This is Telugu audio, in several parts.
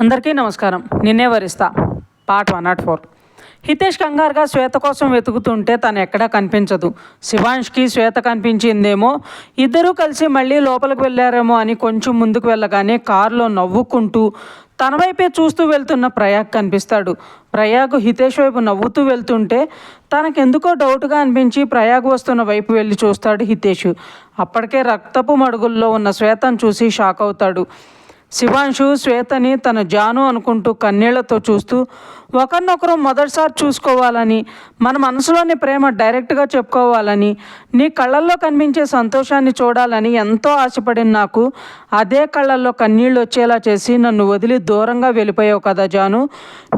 అందరికీ నమస్కారం. నిన్నే వరిస్తా. Part one nought four. Hitesh కంగారుగా శ్వేత కోసం వెతుకుతుంటే తను ఎక్కడా కనిపించదు. శివాంష్కి శ్వేత కనిపించిందేమో ఇద్దరూ కలిసి మళ్ళీ లోపలికి వెళ్ళారేమో అని కొంచెం ముందుకు వెళ్ళగానే కారులో నవ్వుకుంటూ తన వైపే చూస్తూ వెళ్తున్న ప్రయాగ్ కనిపిస్తాడు. ప్రయాగ్ హితేష్ వైపు నవ్వుతూ వెళ్తుంటే తనకెందుకో డౌట్గా అనిపించి ప్రయాగ్ వస్తున్న వైపు వెళ్ళి చూస్తాడు హితేష్. అప్పటికే రక్తపు మడుగుల్లో ఉన్న శ్వేతను చూసి షాక్ అవుతాడు. శివాంశు శ్వేతని తన జాను అనుకుంటూ కన్నీళ్ళతో చూస్తూ ఒకరినొకరు మొదటిసారి చూసుకోవాలని మన మనసులోని ప్రేమ డైరెక్ట్గా చెప్పుకోవాలని నీ కళ్ళల్లో కనిపించే సంతోషాన్ని చూడాలని ఎంతో ఆశపడిన నాకు అదే కళ్ళల్లో కన్నీళ్ళు వచ్చేలా చేసి నన్ను వదిలి దూరంగా వెళ్ళిపోయావు కదా జాను.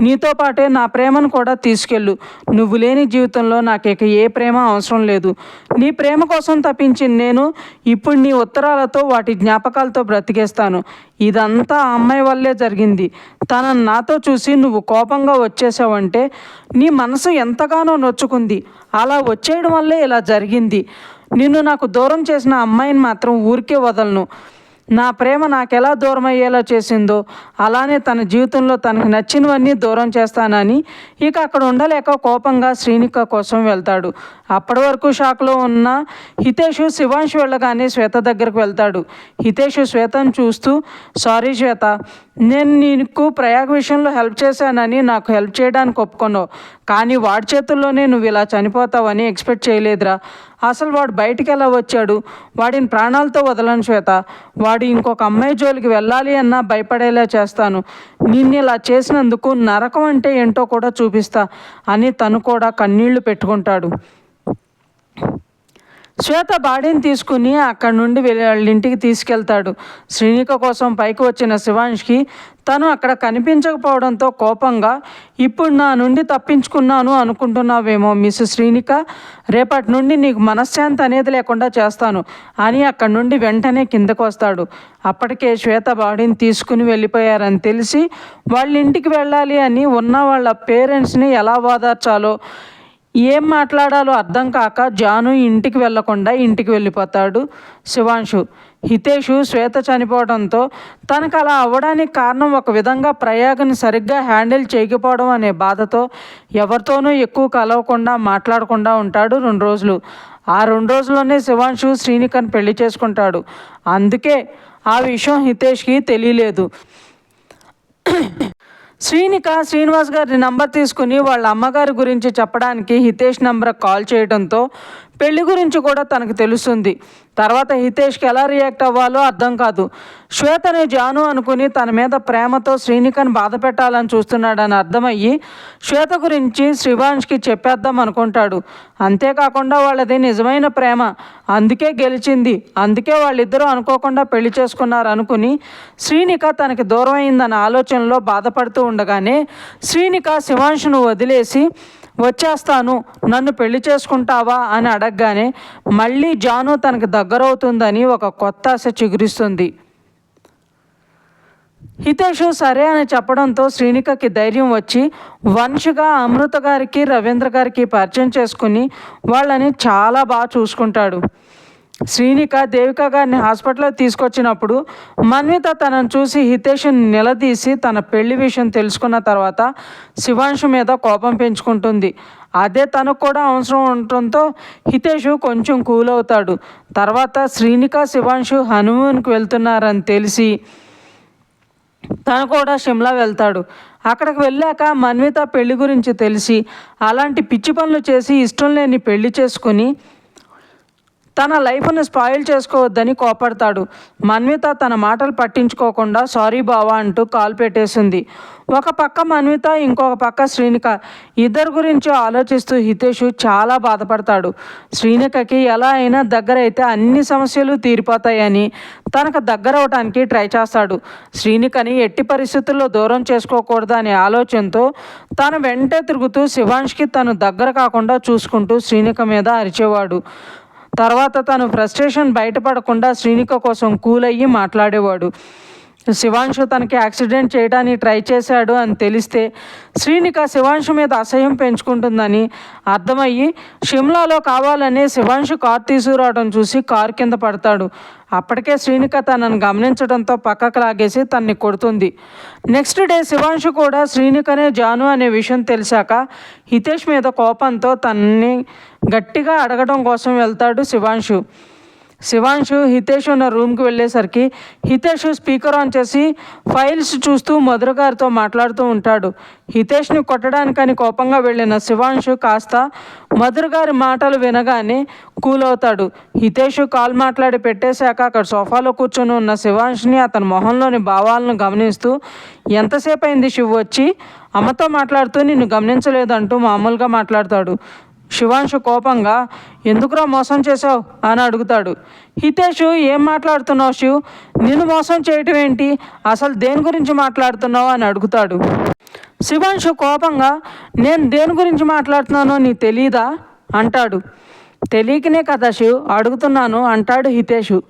నీతో పాటే నా ప్రేమను కూడా తీసుకెళ్ళు. నువ్వు లేని జీవితంలో నాకు ఇక ఏ ప్రేమ అవసరం లేదు. నీ ప్రేమ కోసం తప్పించిన నేను ఇప్పుడు నీ ఉత్తరాలతో వాటి జ్ఞాపకాలతో బ్రతికేస్తాను. ఇదంతా ఆ అమ్మాయి వల్లే జరిగింది. తనను నాతో చూసి నువ్వు కోపంగా వచ్చేసావంటే నీ మనసు ఎంతగానో నొచ్చుకుంది. అలా వచ్చేయడం వల్లే ఇలా జరిగింది. నిన్ను నాకు దూరం చేసిన అమ్మాయిని మాత్రం ఊరికే వదలను. నా ప్రేమ నాకెలా దూరం అయ్యేలా చేసిందో అలానే తన జీవితంలో తనకు నచ్చినవన్నీ దూరం చేస్తానని ఇక అక్కడ ఉండలేక కోపంగా శ్రీనిక కోసం వెళ్తాడు. అప్పటి వరకు షాక్లో ఉన్న హితేషు శివాంశ్ వెళ్ళగానే శ్వేత దగ్గరకు వెళ్తాడు. హితేషు శ్వేతను చూస్తూ సారీ శ్వేత నేను నీకు ప్రయాగ విషయంలో హెల్ప్ చేశానని నాకు హెల్ప్ చేయడానికి ఒప్పుకున్నావు. కానీ వాడి చేతుల్లోనే నువ్వు ఇలా చనిపోతావని ఎక్స్పెక్ట్ చేయలేదురా. అసలు వాడు బయటికి ఎలా వచ్చాడు? వాడిని ప్రాణాలతో వదలను శ్వేత. వాడు ఇంకొక అమ్మాయి జోలికి వెళ్ళాలి అన్నా భయపడేలా చేస్తాను. నిన్ను ఇలా చేసినందుకు నరకం అంటే ఏంటో కూడా చూపిస్తా అని తను కూడా కన్నీళ్ళు పెట్టుకుంటాడు. శ్వేత బాడీని తీసుకుని అక్కడి నుండి వెళ్ళి వాళ్ళ ఇంటికి తీసుకెళ్తాడు. శ్రీనిక కోసం పైకి వచ్చిన శివాంష్కి తను అక్కడ కనిపించకపోవడంతో కోపంగా ఇప్పుడు నా నుండి తప్పించుకున్నాను అనుకుంటున్నావేమో మిస్ శ్రీనిక రేపటి నుండి నీకు మనశ్శాంతి అనేది లేకుండా చేస్తాను అని అక్కడి నుండి వెంటనే కిందకు వస్తాడు. అప్పటికే శ్వేత బాడీని తీసుకుని వెళ్ళిపోయారని తెలిసి వాళ్ళ ఇంటికి వెళ్ళాలి అని ఉన్న వాళ్ళ పేరెంట్స్ని ఎలా ఓదార్చాలో ఏం మాట్లాడాలో అర్థం కాక జాను ఇంటికి వెళ్ళకుండా ఇంటికి వెళ్ళిపోతాడు శివాంశు. హితేషు శ్వేత చనిపోవడంతో తనకు అలా అవ్వడానికి కారణం ఒక విధంగా ప్రయాగని సరిగ్గా హ్యాండిల్ చేయకపోవడం అనే బాధతో ఎవరితోనూ ఎక్కువ కలవకుండా మాట్లాడకుండా ఉంటాడు రెండు రోజులు. ఆ రెండు రోజుల్లోనే శివాంశు శ్రీనికని పెళ్ళి చేసుకుంటాడు. అందుకే ఆ విషయం హితేష్కి తెలియలేదు. శ్రీనిక శ్రీనివాస్ గారి నంబర్ తీసుకుని వాళ్ళ అమ్మగారి గురించి చెప్పడానికి హితేష్ నంబర్ కాల్ చేయడంతో పెళ్ళి గురించి కూడా తనకు తెలుస్తుంది. తర్వాత హితేష్కి ఎలా రియాక్ట్ అవ్వాలో అర్థం కాదు. శ్వేతను జాను అనుకుని తన మీద ప్రేమతో శ్రీనికని బాధ పెట్టాలని చూస్తున్నాడని అర్థమయ్యి శ్వేత గురించి శ్రీవాంష్కి చెప్పేద్దాం అనుకుంటాడు. అంతేకాకుండా వాళ్ళది నిజమైన ప్రేమ. అందుకే గెలిచింది. అందుకే వాళ్ళిద్దరూ అనుకోకుండా పెళ్ళి చేసుకున్నారు అనుకుని శ్రీనిక తనకి దూరం అయిందన్న ఆలోచనలో బాధపడుతూ ఉండగానే శ్రీనిక శివాంష్ను వదిలేసి వచ్చేస్తాను నన్ను పెళ్ళి చేసుకుంటావా అని అడగగానే మళ్ళీ జాను తనకు దగ్గరవుతుందని ఒక కొత్త ఆశ చిగురిస్తుంది. హితేషు సరే అని చెప్పడంతో శ్రీనికకి ధైర్యం వచ్చి వంశగా అమృత గారికి రవీంద్ర గారికి పరిచయం చేసుకుని వాళ్ళని చాలా బాగా చూసుకుంటాడు. శ్రీనిక దేవిక గారిని హాస్పిటల్లో తీసుకొచ్చినప్పుడు మన్విత తనను చూసి హితేష్ని నిలదీసి తన పెళ్ళి విషయం తెలుసుకున్న తర్వాత శివాంశు మీద కోపం పెంచుకుంటుంది. అదే తనకు కూడా అవసరం ఉండటంతో హితేషు కొంచెం కూల్ అవుతాడు. తర్వాత శ్రీనిక శివాంశు హనుమూన్కి వెళ్తున్నారని తెలిసి తను కూడా షిమ్లా వెళ్తాడు. అక్కడికి వెళ్ళాక మన్విత పెళ్ళి గురించి తెలిసి అలాంటి పిచ్చి పనులు చేసి ఇష్టం లేని పెళ్ళి చేసుకుని తన లైఫ్ను స్పాయిల్ చేసుకోవద్దని కోపడతాడు. మన్విత తన మాటలు పట్టించుకోకుండా సారీ బావా అంటూ కాల్ పెట్టేసింది. ఒక పక్క మన్విత ఇంకొక పక్క శ్రీనిక. ఇద్దరు గురించి ఆలోచిస్తూ హితేష్ చాలా బాధపడతాడు. శ్రీనికకి ఎలా అయినా దగ్గర అయితే అన్ని సమస్యలు తీరిపోతాయని తనకు దగ్గర అవడానికి ట్రై చేస్తాడు. శ్రీనికని ఎట్టి పరిస్థితుల్లో దూరం చేసుకోకూడదు అనే ఆలోచనతో తను వెంటే తిరుగుతూ శివాంష్కి తను దగ్గర కాకుండా చూసుకుంటూ శ్రీనిక మీద అరిచేవాడు. తర్వాత తను ఫ్రస్ట్రేషన్ బయటపడకుండా శ్రీనిక కోసం కూల్ అయ్యి మాట్లాడేవాడు. శివాంశు తనకి యాక్సిడెంట్ చేయడానికి ట్రై చేశాడు అని తెలిస్తే శ్రీనిక శివాంశు మీద అసహ్యం పెంచుకుంటుందని అర్థమయ్యి షిమ్లాలో కావాలని శివాంశు కారు తీసుకురావడం చూసి కారు కింద పడతాడు. అప్పటికే శ్రీనిక తనను గమనించడంతో పక్కకు లాగేసి తన్ని కొడుతుంది. నెక్స్ట్ డే శివాంశు కూడా శ్రీనికనే జాను అనే విషయం తెలిసాక హితేష్ మీద కోపంతో తనని గట్టిగా అడగడం కోసం వెళ్తాడు శివాంశు. శివాంశు హితేష్ ఉన్న రూమ్కి వెళ్ళేసరికి హితేష్ స్పీకర్ ఆన్ చేసి ఫైల్స్ చూస్తూ మధుర గారితో మాట్లాడుతూ ఉంటాడు. హితేష్ని కొట్టడానికని కోపంగా వెళ్ళిన శివాంశు కాస్త మధుర గారి మాటలు వినగానే కూల్ అవుతాడు హితేష్ కాల్ మాట్లాడి పెట్టేశాక అక్కడ సోఫాలో కూర్చొని ఉన్న శివాంష్ని అతని మొహంలోని భావాలను గమనిస్తూ ఎంతసేపు అయింది శివ్ వచ్చి? అమ్మతో మాట్లాడుతూ నిన్ను గమనించలేదంటూ మామూలుగా మాట్లాడతాడు. శివాంశు కోపంగా ఎందుకురా మోసం చేసావు అని అడుగుతాడు. హితేషు ఏం మాట్లాడుతున్నావు శివ్? నిన్ను మోసం చేయటం ఏంటి? అసలు దేని గురించి మాట్లాడుతున్నావు? అని అడుగుతాడు. శివాంశు కోపంగా నేను దేని గురించి మాట్లాడుతున్నానో నీ తెలీదా? అంటాడు. తెలియకనే కదా శివ్ అడుగుతున్నాను అంటాడు హితేషు.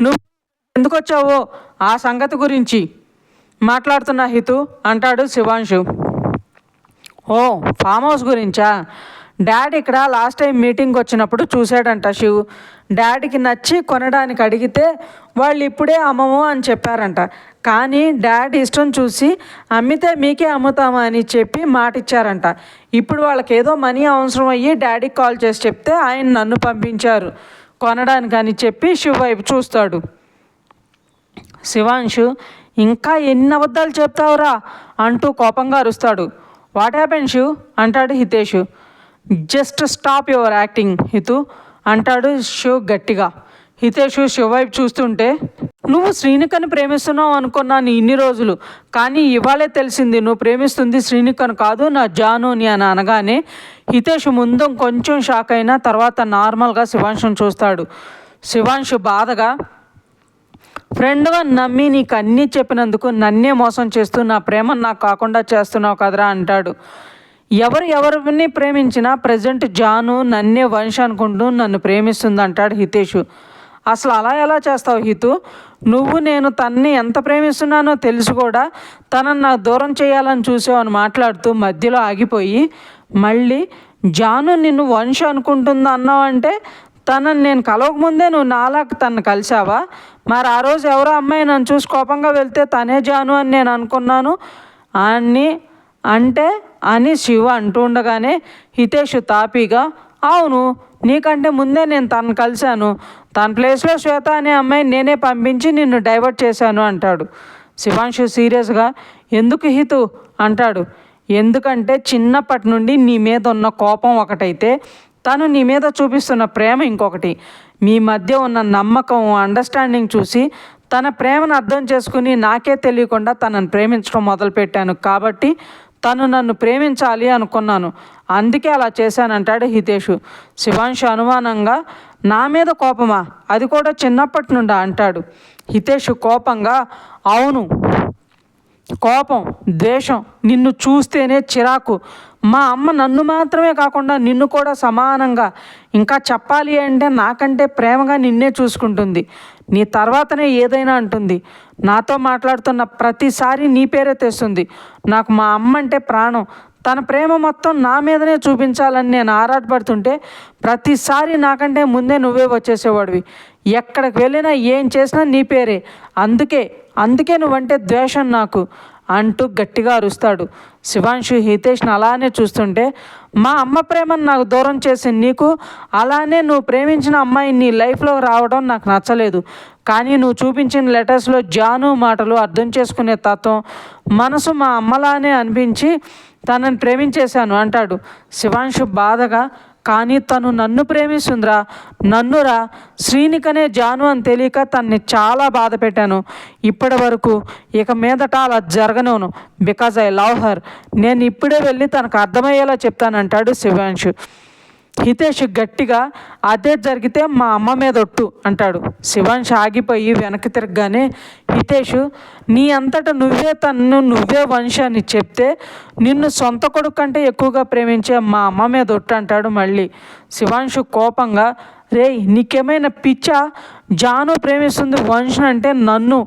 నువ్వు ఎందుకు వచ్చావో ఆ సంగతి గురించి మాట్లాడుతున్నా హితు అంటాడు శివాంశు. ఓ ఫామ్ హౌస్ గురించా? డాడీ ఇక్కడ లాస్ట్ టైం మీటింగ్ వచ్చినప్పుడు చూశాడంట శివ్. డాడీకి నచ్చి కొనడానికి అడిగితే వాళ్ళు ఇప్పుడే అమ్మము అని చెప్పారంట. కానీ డాడీ ఇష్టం చూసి అమ్మితే మీకే అమ్ముతామా అని చెప్పి మాట ఇచ్చారంట ఇప్పుడు వాళ్ళకి ఏదో మనీ అవసరం అయ్యి డాడీకి కాల్ చేసి చెప్తే ఆయన నన్ను పంపించారు. కొనడానికి అని చెప్పి శివ వైపు చూస్తాడు. శివాంశు ఇంకా ఎన్ని అబద్ధాలు చెప్తావురా? అంటూ కోపంగా అరుస్తాడు. వాట్ హ్యాపెన్ షూ అంటాడు Hitesh. Just stop your acting Hitu. అంటాడు షో గట్టిగా. హితేషు శివ వైపు చూస్తుంటే నువ్వు శ్రీనికని ప్రేమిస్తున్నావు అనుకున్నాను ఇన్ని రోజులు. కానీ ఇవాళే తెలిసింది నువ్వు ప్రేమిస్తుంది శ్రీనికను కాదు నా జానుని అని అనగానే హితేష్ ముందు కొంచెం షాక్ అయినా తర్వాత నార్మల్గా శివాంశుని చూస్తాడు. శివాంశు బాధగా ఫ్రెండ్గా నమ్మి నీకు అన్నీ చెప్పినందుకు నన్నే మోసం చేస్తూ నా ప్రేమ నాకు కాకుండా చేస్తున్నావు కదరా అంటాడు. ఎవరు ఎవరిని ప్రేమించినా ప్రజెంట్ జాను నన్నే వంశ అనుకుంటూ నన్ను ప్రేమిస్తుంది అంటాడు హితేషు. అసలు అలా ఎలా చేస్తావు హితు? నువ్వు నేను తన్ని ఎంత ప్రేమిస్తున్నానో తెలుసు కూడా తనను నాకు దూరం చేయాలని చూసావని మాట్లాడుతూ మధ్యలో ఆగిపోయి మళ్ళీ జాను నిన్ను వంశ అనుకుంటుందా అన్నావంటే తనని నేను కలవకముందే నువ్వు నాలా తను కలిసావా మరి ఆ రోజు ఎవరో అమ్మాయి నన్ను చూసి కోపంగా వెళ్తే తనే జాను అని నేను అనుకున్నాను. అని అంటే అని శివ అంటూ ఉండగానే హితేష్ తాపీగా అవును నీకంటే ముందే నేను తను కలిశాను. తన ప్లేస్లో శ్వేత అనే అమ్మాయిని నేనే పంపించి నిన్ను డైవర్ట్ చేశాను అంటాడు. శివాంశు సీరియస్గా ఎందుకు హితు? అంటాడు. ఎందుకంటే చిన్నప్పటి నుండి నీ మీద ఉన్న కోపం ఒకటైతే తను నీ మీద చూపిస్తున్న ప్రేమ ఇంకొకటి. మీ మధ్య ఉన్న నమ్మకం అండర్స్టాండింగ్ చూసి తన ప్రేమను అర్థం చేసుకుని నాకే తెలియకుండా తనను ప్రేమించడం మొదలుపెట్టాను. కాబట్టి తను నన్ను ప్రేమించాలి అనుకున్నాను. అందుకే అలా చేశానంటాడు హితేషు. శివాంశు అనుమానంగా నా మీద కోపమా? అది కూడా చిన్నప్పటి నుండా అంటాడు. హితేషు కోపంగా అవును కోపం ద్వేషం నిన్ను చూస్తేనే చిరాకు. మా అమ్మ నన్ను మాత్రమే కాకుండా నిన్ను కూడా సమానంగా. ఇంకా చెప్పాలి అంటే నాకంటే ప్రేమగా నిన్నే చూసుకుంటుంది. నీ తర్వాతనే ఏదైనా అంటుంది. నాతో మాట్లాడుతున్న ప్రతిసారి నీ పేరే తెస్తుంది. నాకు మా అమ్మ అంటే ప్రాణం. తన ప్రేమ మొత్తం నా మీదనే చూపించాలని నేను ఆరాటపడుతుంటే ప్రతిసారి నాకంటే ముందే నువ్వే వచ్చేసేవాడివి. ఎక్కడికి వెళ్ళినా ఏం చేసినా నీ పేరే. అందుకే అందుకే నువ్వంటే ద్వేషం నాకు. అంటూ గట్టిగా అరుస్తాడు. శివాంశు హితేష్ని అలానే చూస్తుంటే మా అమ్మ ప్రేమను నాకు దూరం చేసి నీకు అలానే నువ్వు ప్రేమించిన అమ్మాయి నీ లైఫ్లో రావడం నాకు నచ్చలేదు. కానీ నువ్వు చూపించిన లెటర్స్లో జాను మాటలు అర్థం చేసుకునే తత్వం మనసు మా అమ్మలానే అనిపించి తనని ప్రేమించేశాను అంటాడు. శివాంశు బాధగా కానీ తను నన్ను ప్రేమిస్తుందిరా. నన్నురా. శ్రీనికనే జాను అని తెలియక తన్ని చాలా బాధ పెట్టాను. ఇప్పటి వరకు ఇక మీదట అలా జరగనును. Because I love her. నేను ఇప్పుడే వెళ్ళి తనకు అర్థమయ్యేలా చెప్తానంటాడు శివాంశు. హితేష్ గట్టిగా అదే జరిగితే మా అమ్మ మీద ఒట్టు అంటాడు. శివాంశ్ ఆగిపోయి వెనక్కి తిరగగానే హితేష్ నీ అంతట నువ్వే తన్ను నువ్వే వంశ అని చెప్తే నిన్ను సొంత కొడుకు కంటే ఎక్కువగా ప్రేమించే మా అమ్మ మీద ఒట్టు అంటాడు మళ్ళీ. శివాంశు కోపంగా రే నీకేమైనా పిచ్చా? జాను ప్రేమిస్తుంది వంశం అంటే నన్ను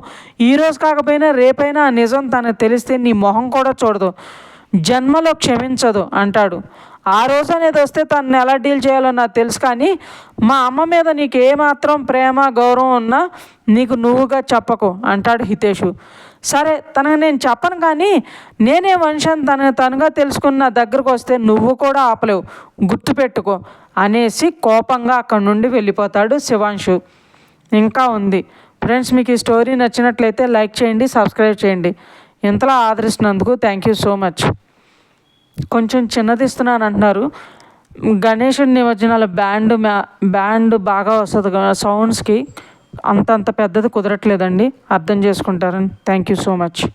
ఈరోజు కాకపోయినా రేపైనా నిజం తనకు తెలిస్తే నీ మొహం కూడా చూడదు. జన్మలో క్షమించదు అంటాడు. ఆ రోజు అనేది వస్తే తను ఎలా డీల్ చేయాలో నాకు తెలుసు కానీ మా అమ్మ మీద నీకు ఏమాత్రం ప్రేమ గౌరవం ఉన్నా నీకు నువ్వుగా చెప్పకు అంటాడు హితేషు. సరే తనకు నేను చెప్పను కానీ నేనే మనిషిని తన తనుగా తెలుసుకున్న దగ్గరకు వస్తే నువ్వు కూడా ఆపలేవు గుర్తుపెట్టుకో అనేసి కోపంగా అక్కడి నుండి వెళ్ళిపోతాడు శివాంశు. ఇంకా ఉంది. ఫ్రెండ్స్ మీకు ఈ స్టోరీ నచ్చినట్లయితే లైక్ చేయండి సబ్స్క్రైబ్ చేయండి. ఇంతలా ఆదరిస్తున్నందుకు థ్యాంక్ యూ సో మచ్. కొంచెం చిన్నది ఇస్తున్నాను అంటున్నారు గణేషుడి నిమజ్జనాల బ్యాండ్ మ్యా బ్యాండ్ బాగా వస్తుంది కదా సౌండ్స్కి. అంతంత పెద్దది కుదరట్లేదండి. అర్థం చేసుకుంటారని. Thank you so much.